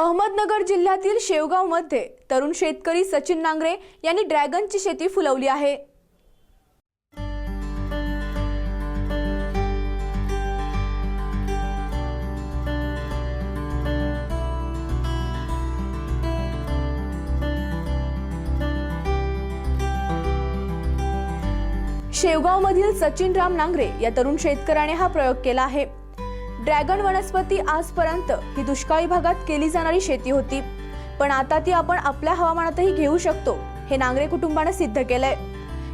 अहमदनगर जिल्ह्यातील शेवगावमध्ये तरुण शेतकरी सचिन नांगरे यांनी ड्रॅगनची शेती फुलवली आहे. शेवगावमधील सचिन राम नांगरे या तरुण शेतकऱ्याने हा प्रयोग केला आहे. ड्रॅगन वनस्पती आजपर्यंत ही दुष्काळी भागात केली जाणारी शेती होती. पण आता ती आपण आपल्या हवामानातही घेऊ शकतो हे नांगरे कुटुंबाने सिद्ध केलंय.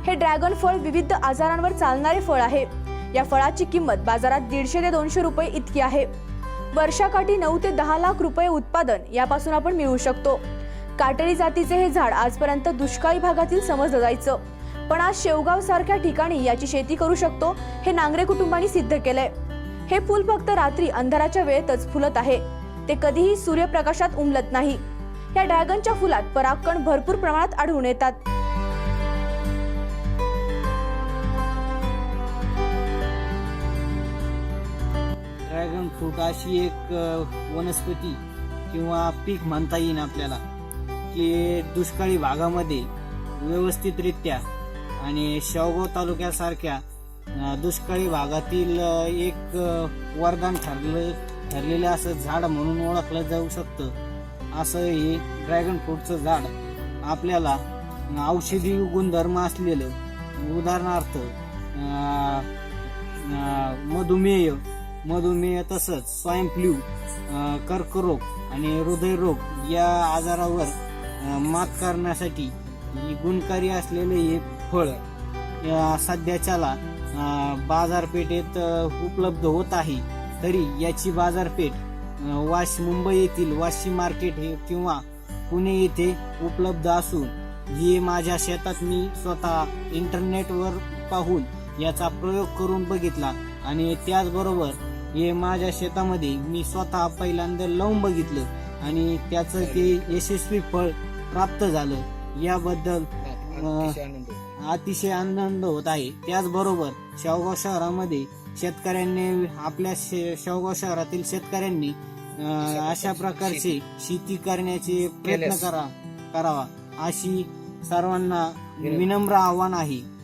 हे ड्रॅगन फळ विविध आजारांवर चालणारे फळ आहे. या फळाची किंमत बाजारात दीडशे ते दोनशे रुपये इतकी आहे. वर्षाकाठी नऊ ते दहा लाख रुपये उत्पादन यापासून आपण मिळवू शकतो. काटेरी जातीचे हे झाड आजपर्यंत दुष्काळी भागातील समजलं जायचं. पण आज शेवगाव सारख्या ठिकाणी याची शेती करू शकतो हे नांगरे कुटुंबांनी सिद्ध केलंय. हे फुल फक्त रात्री अंधाराच्या वेळेतच फुलत आहे. ते कधीही सूर्यप्रकाशात उमलत नाही. या ड्रॅगनच्या फुलात परागकण भरपूर प्रमाणात आढळून येतात. ड्रॅगन फ्रूट अशी एक वनस्पती किंवा पीक म्हणता येईल आपल्याला की दुष्काळी भागामध्ये व्यवस्थितरित्या आणि शेवगाव तालुक्यासारख्या दुष्काळी भागातील एक वरदान ठरलं ठरलेलं असं झाड म्हणून ओळखलं जाऊ शकतं. असं हे ड्रॅगन फ्रूटचं झाड आपल्याला औषधी गुणधर्म असलेलं उदाहरणार्थ अ, मधुमेह मधुमेह तसंच स्वाईन फ्लू अ, कर्करोग आणि हृदयरोग या आजारावर मात करण्यासाठी गुणकारी असलेले हे फळ सध्याच्याला बाजारपेठेत उपलब्ध होत आहे. तरी याची बाजारपेठ वाश मुंबई येथील वाशी मार्केट हे किंवा पुणे येथे उपलब्ध असून हे माझ्या शेतात मी स्वतः इंटरनेटवर पाहून याचा प्रयोग करून बघितला आणि त्याचबरोबर हे माझ्या शेतामध्ये मी स्वतः पहिल्यांदा लावून बघितलं आणि त्याचं ते यशस्वी फळ प्राप्त झालं. याबद्दल अतिशय आनंद होत आहे. त्याचबरोबर शेवगाव शहरामध्ये शेतकऱ्यांनी आपल्या शे- शेवगाव शहरातील शेतकऱ्यांनी अं, अशा प्रकारचे शेती करण्याचे प्रयत्न करा करावा. अशी सर्वांना विनम्र आव्हान आहे.